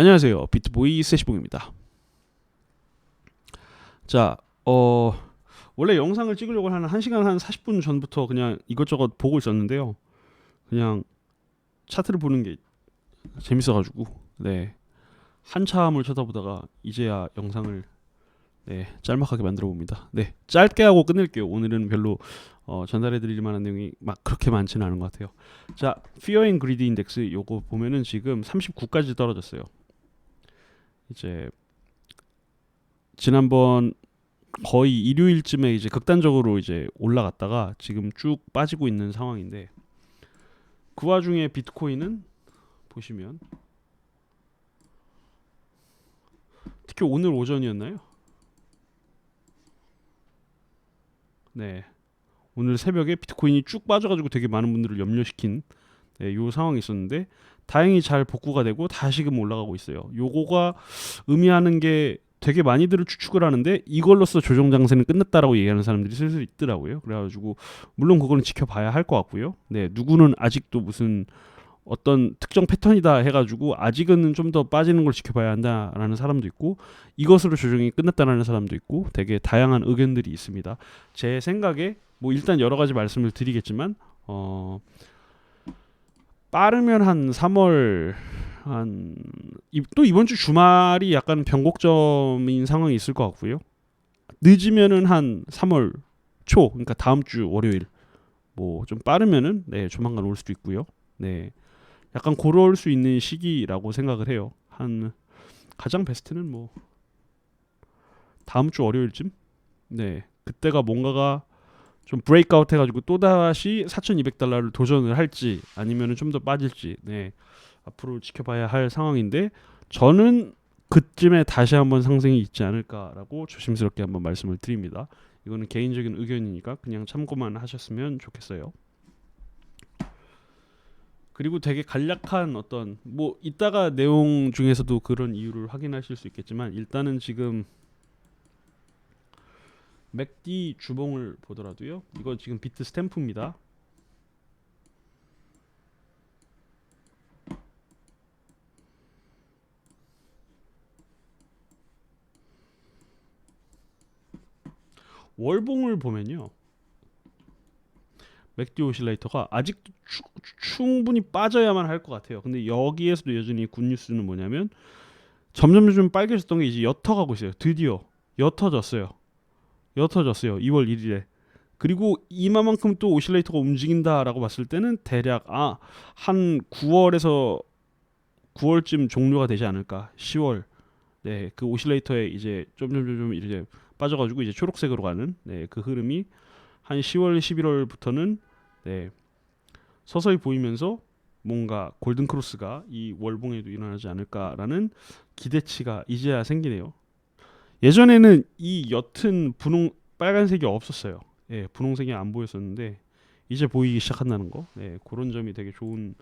안녕하세요. 비트보이 세시봉입니다. 자, 어 원래 영상을 찍으려고 한 1시간 한 40분 전부터 그냥 이것저것 보고 있었는데요. 그냥 차트를 보는 게 재밌어 가지고 네. 한참을 쳐다보다가 이제야 영상을 네, 짤막하게 만들어 봅니다. 네. 짧게 하고 끝낼게요. 오늘은 별로 어, 전달해 드릴 만한 내용이 막 그렇게 많지는 않은 것 같아요. 자, Fear and Greed 인덱스 요거 보면은 지금 39까지 떨어졌어요. 이제 지난번 거의 일요일쯤에 이제 극단적으로 이제 올라갔다가 지금 쭉 빠지고 있는 상황인데 그 와중에 비트코인은 보시면 특히 오늘 오전이었나요? 네. 오늘 새벽에 비트코인이 쭉 빠져가지고 되게 많은 분들을 염려시킨 네, 요 상황이 있었는데 다행히 잘 복구가 되고 다시금 올라가고 있어요. 요거가 의미하는 게 되게 많이들을 추측을 하는데 이걸로써 조정 장세는 끝났다라고 얘기하는 사람들이 슬슬 있더라고요. 그래가지고 물론 그거는 지켜봐야 할 것 같고요. 네, 누구는 아직도 무슨 어떤 특정 패턴이다 해가지고 아직은 좀 더 빠지는 걸 지켜봐야 한다라는 사람도 있고 이것으로 조정이 끝났다라는 사람도 있고 되게 다양한 의견들이 있습니다. 제 생각에 뭐 일단 여러 가지 말씀을 드리겠지만 어 빠르면 한 3월 한 또 이번 주 주말이 약간 변곡점인 상황이 있을 것 같고요. 늦으면은 한 3월 초 그러니까 다음 주 월요일 뭐 좀 빠르면은 네 조만간 올 수도 있고요. 네 약간 고려할 수 있는 시기라고 생각을 해요. 한 가장 베스트는 뭐 다음 주 월요일쯤 네 그때가 뭔가가 좀 브레이크아웃 해가지고 또 다시 4,200달러를 도전을 할지 아니면은 좀 더 빠질지 네 앞으로 지켜봐야 할 상황인데 저는 그쯤에 다시 한번 상승이 있지 않을까라고 조심스럽게 한번 말씀을 드립니다. 이거는 개인적인 의견이니까 그냥 참고만 하셨으면 좋겠어요. 그리고 되게 간략한 어떤 뭐 이따가 내용 중에서도 그런 이유를 확인하실 수 있겠지만 일단은 지금 맥디 주봉을 보더라도요. 이거 지금 비트 스탬프입니다. 월봉을 보면요. 맥디 오실레이터가 아직도 추, 충분히 빠져야만 할 것 같아요. 근데 여기에서도 여전히 굿뉴스는 뭐냐면 점점 좀 빨개졌던 게 이제 옅어가고 있어요. 드디어 옅어졌어요. 옅어졌어요. 2월 1일에. 그리고 이마만큼 또 오실레이터가 움직인다라고 봤을 때는 대략 아 한 9월에서 9월쯤 종료가 되지 않을까. 10월. 네, 그 오실레이터에 이제 좀좀좀 이제 빠져가지고 이제 초록색으로 가는 네, 그 흐름이 한 10월, 11월부터는 네, 서서히 보이면서 뭔가 골든 크로스가 이 월봉에도 일어나지 않을까라는 기대치가 이제야 생기네요. 예전에는 이 옅은 분홍 빨간색이 없었어요. 예, 분홍색이 안 보였었는데 이제 보이기 시작한다는 거. 예, 그런 점이 되게 좋은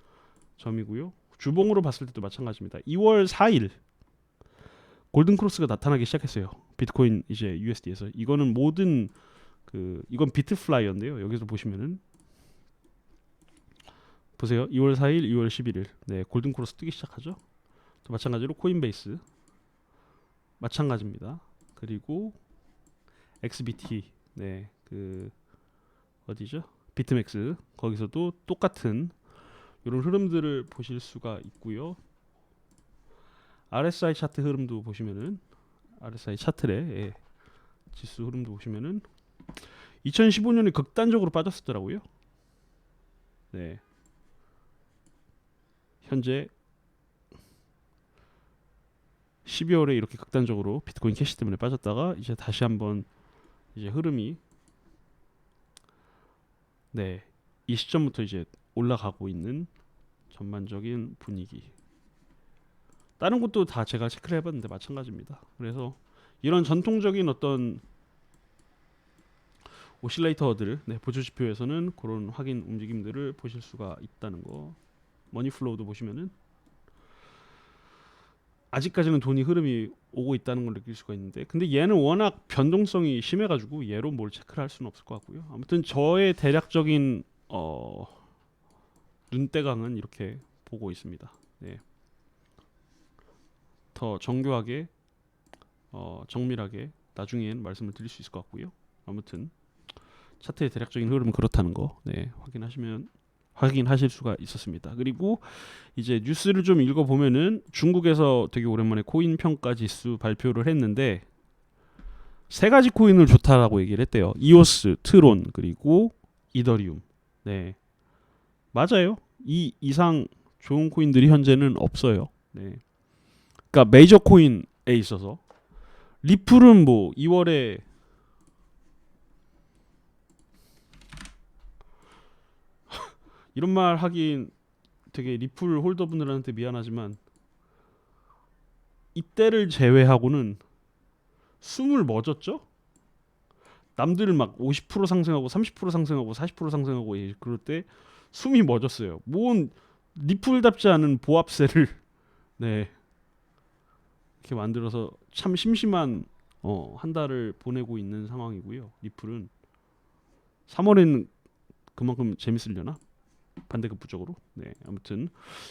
점이고요. 주봉으로 봤을 때도 마찬가지입니다. 2월 4일 골든 크로스가 나타나기 시작했어요. 비트코인 이제 USD에서 이거는 모든 그 이건 비트플라이어인데요. 여기서 보시면은 보세요. 2월 4일, 2월 11일. 네, 골든 크로스 뜨기 시작하죠. 또 마찬가지로 코인베이스 마찬가지입니다. 그리고 XBT 네, 그 어디죠? 비트맥스 거기서도 똑같은 이런 흐름들을 보실 수가 있고요. RSI 차트 흐름도 보시면은 RSI 차트래 예. 지수 흐름도 보시면은 2015년에 극단적으로 빠졌었더라고요. 네. 현재 12월에 이렇게 극단적으로 비트코인 캐시 때문에 빠졌다가 이제 다시 한번 이제 흐름이 네. 이 시점부터 이제 올라가고 있는 전반적인 분위기. 다른 곳도 다 제가 체크를 해봤는데 마찬가지입니다. 그래서 이런 전통적인 어떤 오실레이터들 네, 보조 지표에서는 그런 확인 움직임들을 보실 수가 있다는 거. 머니 플로우도 보시면은 아직까지는 돈이 흐름이 오고 있다는 걸 느낄 수가 있는데 근데 얘는 워낙 변동성이 심해가지고 얘로 뭘 체크를 할 수는 없을 것 같고요. 아무튼 저의 대략적인 어, 눈대강은 이렇게 보고 있습니다. 네. 더 정교하게 어, 정밀하게 나중엔 말씀을 드릴 수 있을 것 같고요. 아무튼 차트의 대략적인 흐름은 그렇다는 거 네, 확인하시면 확인하실 수가 있었습니다. 그리고 이제 뉴스를 좀 읽어 보면은 중국에서 되게 오랜만에 코인 평가 지수 발표를 했는데 세 가지 코인을 좋다라고 얘기를 했대요. 이오스, 트론 그리고 이더리움. 네. 맞아요. 이 이상 좋은 코인들이 현재는 없어요. 네. 그러니까 메이저 코인에 있어서 리플은 뭐 2월에 이런 말 하긴 되게 리플 홀더분들한테 미안하지만 이때를 제외하고는 숨을 멎었죠? 남들 막 50% 상승하고 30% 상승하고 40% 상승하고 예, 그럴 때 숨이 멎었어요. 뭔 리플답지 않은 보합세를 네 이렇게 만들어서 참 심심한 어, 한 달을 보내고 있는 상황이고요. 리플은 3월에는 그만큼 재밌으려나? 반대급부적으로. 네, 아무튼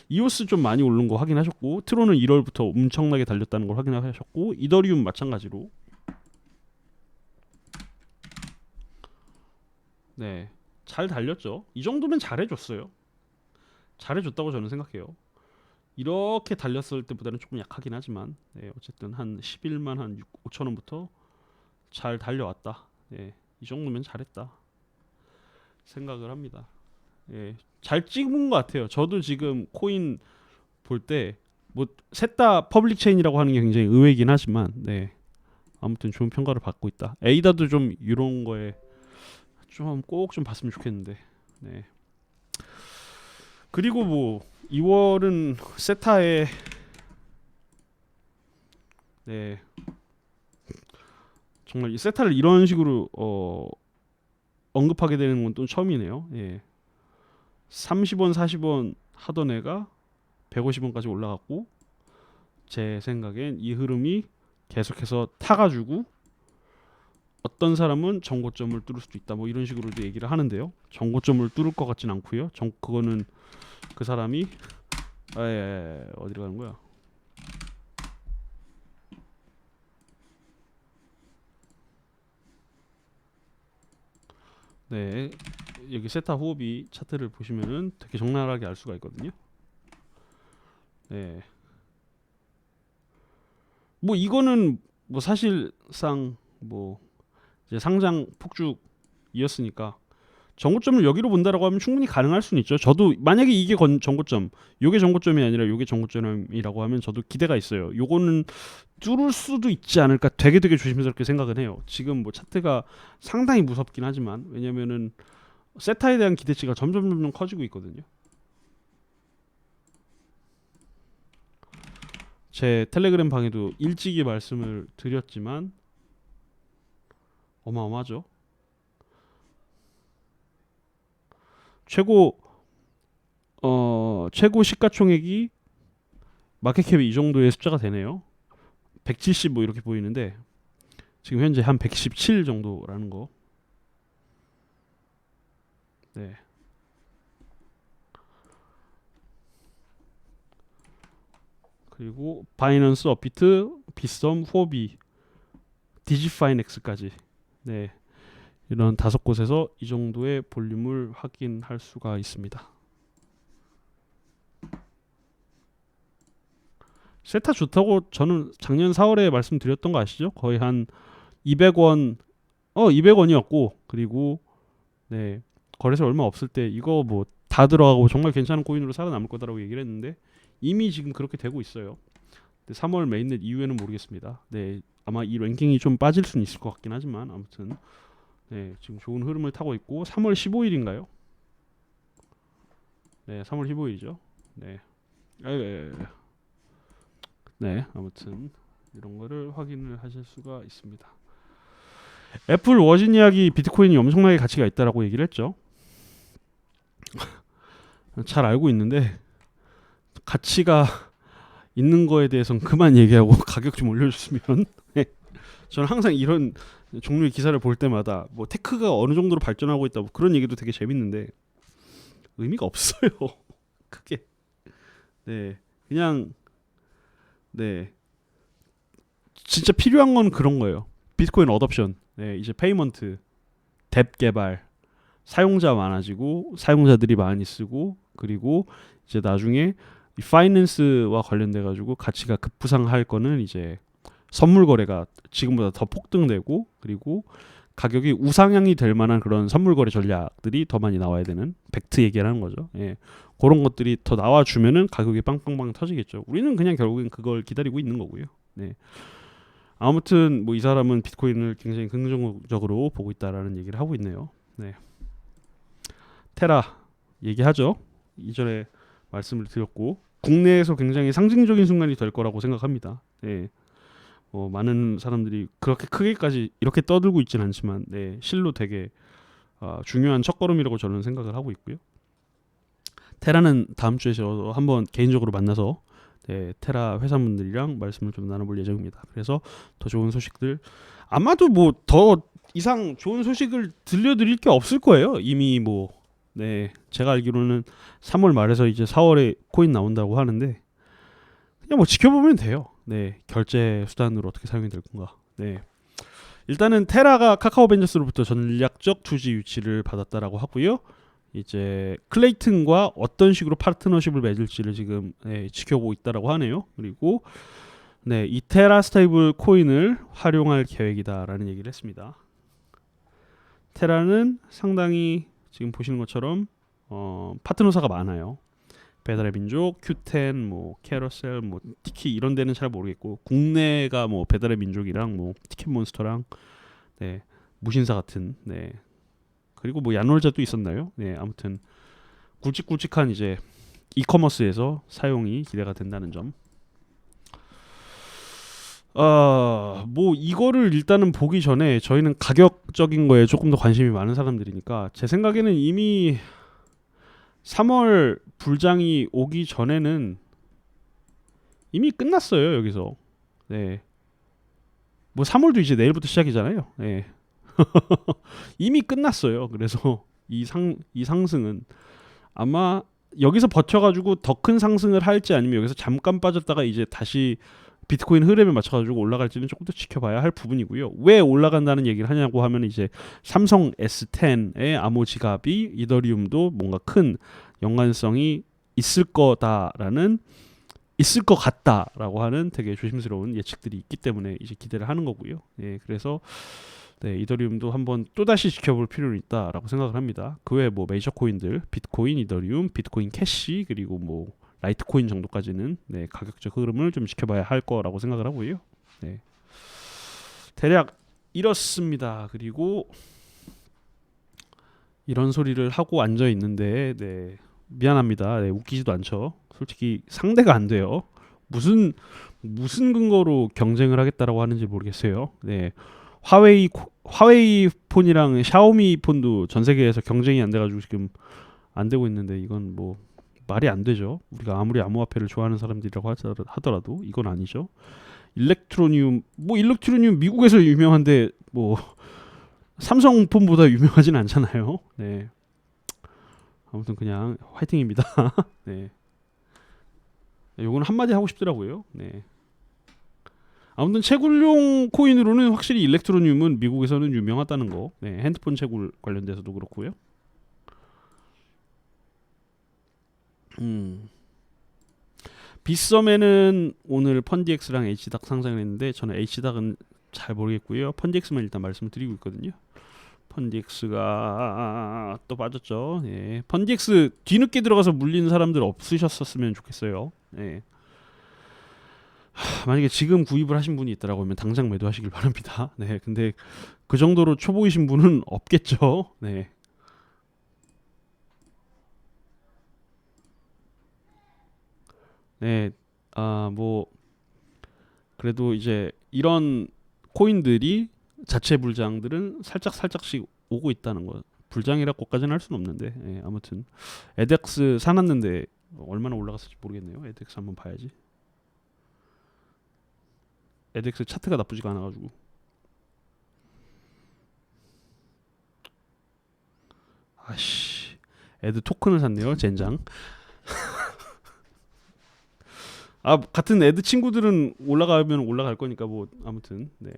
이오스 좀 많이 오른 거 확인하셨고 트론은 1월부터 엄청나게 달렸다는 걸 확인하셨고 이더리움 마찬가지로 네, 잘 달렸죠. 이 정도면 잘해줬어요. 잘해줬다고 저는 생각해요. 이렇게 달렸을 때보다는 조금 약하긴 하지만 네, 어쨌든 한 11만 한 6, 5천 원부터 잘 달려왔다. 네, 이 정도면 잘했다 생각을 합니다. 예, 잘 찍은 것 같아요. 저도 지금 코인 볼 때 뭐 셋 다 퍼블릭 체인이라고 하는 게 굉장히 의외이긴 하지만 네 아무튼 좋은 평가를 받고 있다. 에이다도 좀 이런 거에 좀 꼭좀 봤으면 좋겠는데 네 그리고 뭐 2월은 세타에 네 정말 이 세타를 이런 식으로 어 언급하게 되는 건 또 처음이네요. 예. 30원, 40원 하던 애가 150원까지 올라갔고 제 생각엔 이 흐름이 계속해서 타가지고 어떤 사람은 정고점을 뚫을 수도 있다. 뭐 이런 식으로도 얘기를 하는데요. 정고점을 뚫을 것 같진 않고요. 정 그거는 그 사람이 아, 예, 예, 예. 어디로 가는 거야? 네, 여기 세타 호흡이 차트를 보시면은 되게 적나라하게 알 수가 있거든요. 네. 뭐 이거는 뭐 사실상 뭐 이제 상장 폭죽이었으니까 정고점을 여기로 본다라고 하면 충분히 가능할 수는 있죠. 저도 만약에 이게 건 정고점, 요게 정고점이 아니라 요게 정고점이라고 하면 저도 기대가 있어요. 요거는 뚫을 수도 있지 않을까 되게 되게 조심스럽게 생각은 해요. 지금 뭐 차트가 상당히 무섭긴 하지만 왜냐면은 세타에 대한 기대치가 점점 점점 커지고 있거든요. 제 텔레그램 방에도 일찍이 말씀을 드렸지만 어마어마하죠. 최고 어 최고 시가총액이 마켓캡이 이 정도의 숫자가 되네요. 170 뭐 이렇게 보이는데 지금 현재 한 117 정도라는 거. 네. 그리고 바이넌스, 업비트, 비썸, 후오비, 디지파이넥스까지 네 이런 다섯 곳에서 이 정도의 볼륨을 확인할 수가 있습니다. 세타 좋다고 저는 작년 4월에 말씀드렸던 거 아시죠? 거의 한 200원 어 200원이었고 그리고 네 거래소 얼마 없을 때 이거 뭐 다 들어가고 정말 괜찮은 코인으로 살아남을 거다라고 얘기를 했는데 이미 지금 그렇게 되고 있어요. 근데 3월 메인넷 이후에는 모르겠습니다. 네 아마 이 랭킹이 좀 빠질 수는 있을 것 같긴 하지만 아무튼 네 지금 좋은 흐름을 타고 있고 3월 15일인가요? 네 3월 15일이죠. 네. 에, 에, 에. 네 아무튼 이런 거를 확인을 하실 수가 있습니다. 애플 워지니아기 비트코인이 엄청나게 가치가 있다라고 얘기를 했죠. 잘 알고 있는데 가치가 있는 거에 대해서는 그만 얘기하고 가격 좀 올려줬으면. 네. 저는 항상 이런 종류의 기사를 볼 때마다 뭐 테크가 어느 정도로 발전하고 있다 뭐 그런 얘기도 되게 재밌는데 의미가 없어요. 크게. 네, 그냥 네 진짜 필요한 건 그런 거예요. 비트코인 어답션, 네, 이제 페이먼트, 뎁 개발, 사용자 많아지고 사용자들이 많이 쓰고 그리고 이제 나중에 이 파이낸스와 관련돼 가지고 가치가 급부상할 거는 이제 선물 거래가 지금보다 더 폭등되고 그리고 가격이 우상향이 될 만한 그런 선물 거래 전략들이 더 많이 나와야 되는 팩트 얘기를 하는 거죠. 예. 그런 것들이 더 나와 주면은 가격이 빵빵빵 터지겠죠. 우리는 그냥 결국엔 그걸 기다리고 있는 거고요. 네. 아무튼 뭐 이 사람은 비트코인을 굉장히 긍정적으로 보고 있다라는 얘기를 하고 있네요. 네. 테라 얘기하죠. 이전에 말씀을 드렸고 국내에서 굉장히 상징적인 순간이 될 거라고 생각합니다. 네. 뭐 많은 사람들이 그렇게 크게까지 이렇게 떠들고 있지는 않지만 네, 실로 되게 어, 중요한 첫걸음이라고 저는 생각을 하고 있고요. 테라는 다음 주에 저 한번 개인적으로 만나서 네, 테라 회사분들이랑 말씀을 좀 나눠볼 예정입니다. 그래서 더 좋은 소식들 아마도 뭐 더 이상 좋은 소식을 들려드릴 게 없을 거예요. 이미 뭐 네, 제가 알기로는 3월 말에서 이제 4월에 코인 나온다고 하는데 그냥 뭐 지켜보면 돼요. 네, 결제 수단으로 어떻게 사용이 될 건가. 네. 일단은 테라가 카카오 벤저스로부터 전략적 투지 유치를 받았다라고 하고요. 이제 클레이튼과 어떤 식으로 파트너십을 맺을지를 지금 네, 지켜보고 있다라고 하네요. 그리고 네, 이 테라 스테이블 코인을 활용할 계획이다라는 얘기를 했습니다. 테라는 상당히 지금 보시는 것처럼 어, 파트너사가 많아요. 배달의 민족, Q10, 뭐 캐러셀, 뭐 티키 이런 데는 잘 모르겠고 국내가 뭐 배달의 민족이랑 뭐 티켓몬스터랑 네 무신사 같은 네 그리고 뭐 야놀자도 있었나요? 네 아무튼 굵직굵직한 이제 이커머스에서 사용이 기대가 된다는 점. 아뭐 이거를 일단은 보기 전에 저희는 가격적인 거에 조금 더 관심이 많은 사람들이니까 제 생각에는 이미 3월 불장이 오기 전에는 이미 끝났어요 여기서. 네. 뭐 3월도 이제 내일부터 시작이잖아요. 네. 이미 끝났어요. 그래서 이 상 이 상승은 아마 여기서 버텨가지고 더 큰 상승을 할지 아니면 여기서 잠깐 빠졌다가 이제 다시 비트코인 흐름에 맞춰가지고 올라갈지는 조금 더 지켜봐야 할 부분이고요. 왜 올라간다는 얘기를 하냐고 하면 이제 삼성 S10의 암호 지갑이 이더리움도 뭔가 큰 연관성이 있을 거다라는 있을 것 같다라고 하는 되게 조심스러운 예측들이 있기 때문에 이제 기대를 하는 거고요. 예, 그래서 네, 이더리움도 한번 또 다시 지켜볼 필요는 있다라고 생각을 합니다. 그 외에 뭐 메이저 코인들, 비트코인, 이더리움, 비트코인 캐시 그리고 뭐 라이트코인 정도까지는 네, 가격적 흐름을 좀 지켜봐야 할 거라고 생각을 하고요. 네. 대략 이렇습니다. 그리고 이런 소리를 하고 앉아 있는데 네, 미안합니다. 네, 웃기지도 않죠. 솔직히 상대가 안 돼요. 무슨 무슨 근거로 경쟁을 하겠다라고 하는지 모르겠어요. 네. 화웨이 화웨이 폰이랑 샤오미 폰도 전 세계에서 경쟁이 안 돼가지고 지금 안 되고 있는데 이건 뭐 말이 안 되죠. 우리가 아무리 암호화폐를 좋아하는 사람들이라고 하더라도 이건 아니죠. 일렉트로니움 뭐 일렉트로니움 미국에서 유명한데 뭐 삼성폰보다 유명하진 않잖아요. 네. 아무튼 그냥 화이팅입니다. 네. 요건 한마디 하고 싶더라고요. 네. 아무튼 채굴용 코인으로는 확실히 일렉트로늄은 미국에서는 유명하다는 거. 네, 핸드폰 채굴 관련돼서도 그렇고요. 음. 빗썸에는 오늘 펀디엑스랑 H닥 상장을 했는데 저는 H닥은 잘 모르겠고요. 펀디엑스만 일단 말씀을 드리고 있거든요. 펀디엑스가 또 빠졌죠. 예. 펀디엑스 뒤늦게 들어가서 물린 사람들 없으셨었으면 좋겠어요. 예. 하, 만약에 지금 구입을 하신 분이 있더라고 하면 당장 매도하시길 바랍니다. 네. 근데 그 정도로 초보이신 분은 없겠죠. 네. 네. 아, 뭐 그래도 이제 이런 코인들이 자체 불장들은 살짝 살짝씩 오고 있다는 거. 불장이라고까지는 할 수는 없는데 예, 아무튼 에덱스 사놨는데 얼마나 올라갔을지 모르겠네요. 에덱스 한번 봐야지. 에덱스 차트가 나쁘지가 않아가지고 아씨 애드 토큰을 샀네요 젠장 아 같은 애드 친구들은 올라가면 올라갈 거니까 뭐 아무튼 네.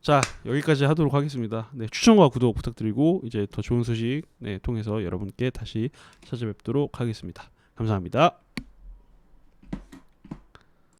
자 여기까지 하도록 하겠습니다. 네 추천과 구독 부탁드리고 이제 더 좋은 소식 네 통해서 여러분께 다시 찾아뵙도록 하겠습니다. 감사합니다.